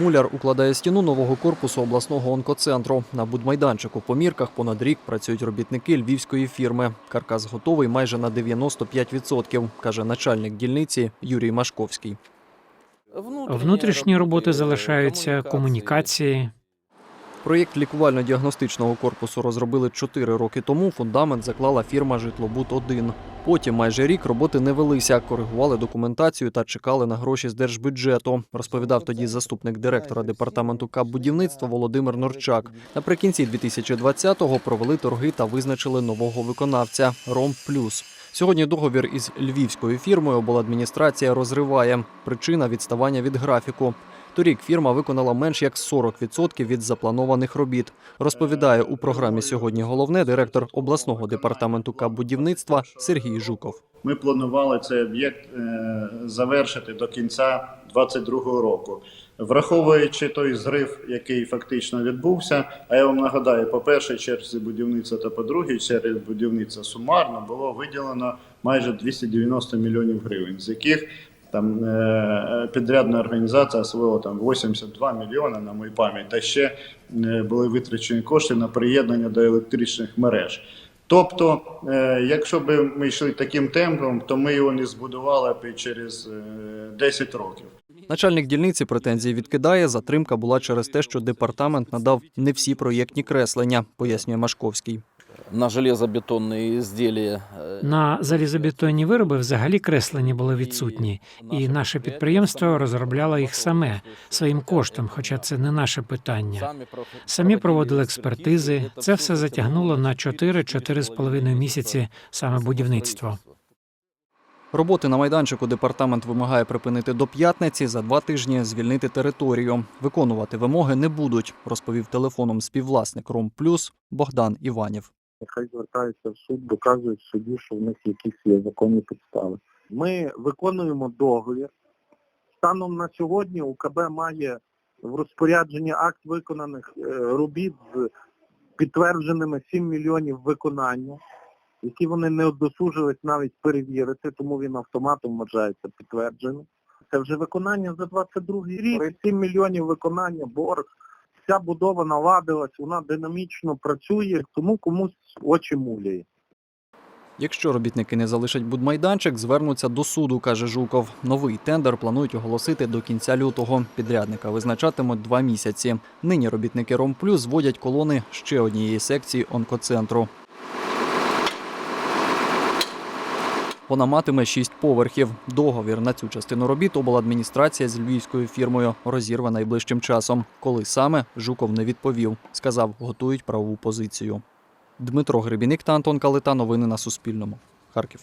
Муляр укладає стіну нового корпусу обласного онкоцентру. На будмайданчику по мірках понад рік працюють робітники львівської фірми. Каркас готовий майже на 95%, каже начальник дільниці Юрій Машковський. Внутрішні роботи залишаються, комунікації. Проєкт лікувально-діагностичного корпусу розробили 4 роки тому. Фундамент заклала фірма Житлобуд-1. Потім майже рік роботи не велися, коригували документацію та чекали на гроші з держбюджету. Розповідав тоді заступник директора департаменту КАП будівництва Володимир Норчак. Наприкінці 2020-го провели торги та визначили нового виконавця Ром Плюс. Сьогодні договір із львівською фірмою обладміністрація розриває. Причина відставання від графіку. Торік фірма виконала менш як 40% від запланованих робіт. Розповідає у програмі сьогодні головне директор обласного департаменту КАП будівництва Сергій Жуков. Ми планували цей об'єкт е, завершити до кінця 2022 року. Враховуючи той зрив, який фактично відбувся, а я вам нагадаю, по першій черзі будівництва та по другій черзі будівництва сумарно було виділено майже 290 мільйонів гривень, з яких там е, підрядна організація освоїла там 82 мільйони на мою пам'ять, та ще е, були витрачені кошти на приєднання до електричних мереж. Тобто, е, якщо б ми йшли таким темпом, то ми його не збудували б через е, 10 років. Начальник дільниці претензії відкидає. Затримка була через те, що департамент надав не всі проєктні креслення, пояснює Машковський. На железобетонные изделия. э, На залізобетонні вироби взагалі креслення були відсутні, і наше підприємство розробляло їх саме своїм коштом, хоча це не наше питання. Самі проводили експертизи. Це все затягнуло на 4-4,5 місяці саме будівництво. Роботи на майданчику департамент вимагає припинити до п'ятниці за два тижні звільнити територію. Виконувати вимоги не будуть, розповів телефоном співвласник Ром Плюс Богдан Іванів. Нехай звертаються в суд, доказують в суді, що в них якісь є законні підстави. Ми виконуємо договір. Станом на сьогодні УКБ має в розпорядженні акт виконаних е, робіт з підтвердженими 7 мільйонів виконання, які вони не досужились навіть перевірити, тому він автоматом вважається підтвердженим. Це вже виконання за 22 рік. 7 мільйонів виконання, борг. Вся будова наладилась, вона динамічно працює, тому комусь очі муляє. Якщо робітники не залишать будмайданчик, звернуться до суду, каже Жуков. Новий тендер планують оголосити до кінця лютого. Підрядника визначатимуть два місяці. Нині робітники Ромплюс зводять колони ще однієї секції онкоцентру. Вона матиме шість поверхів. Договір на цю частину робіт обладміністрація з львівською фірмою розірве найближчим часом. Коли саме Жуков не відповів. Сказав, готують правову позицію. Дмитро Гребіник та Антон Калита. Новини на Суспільному. Харків.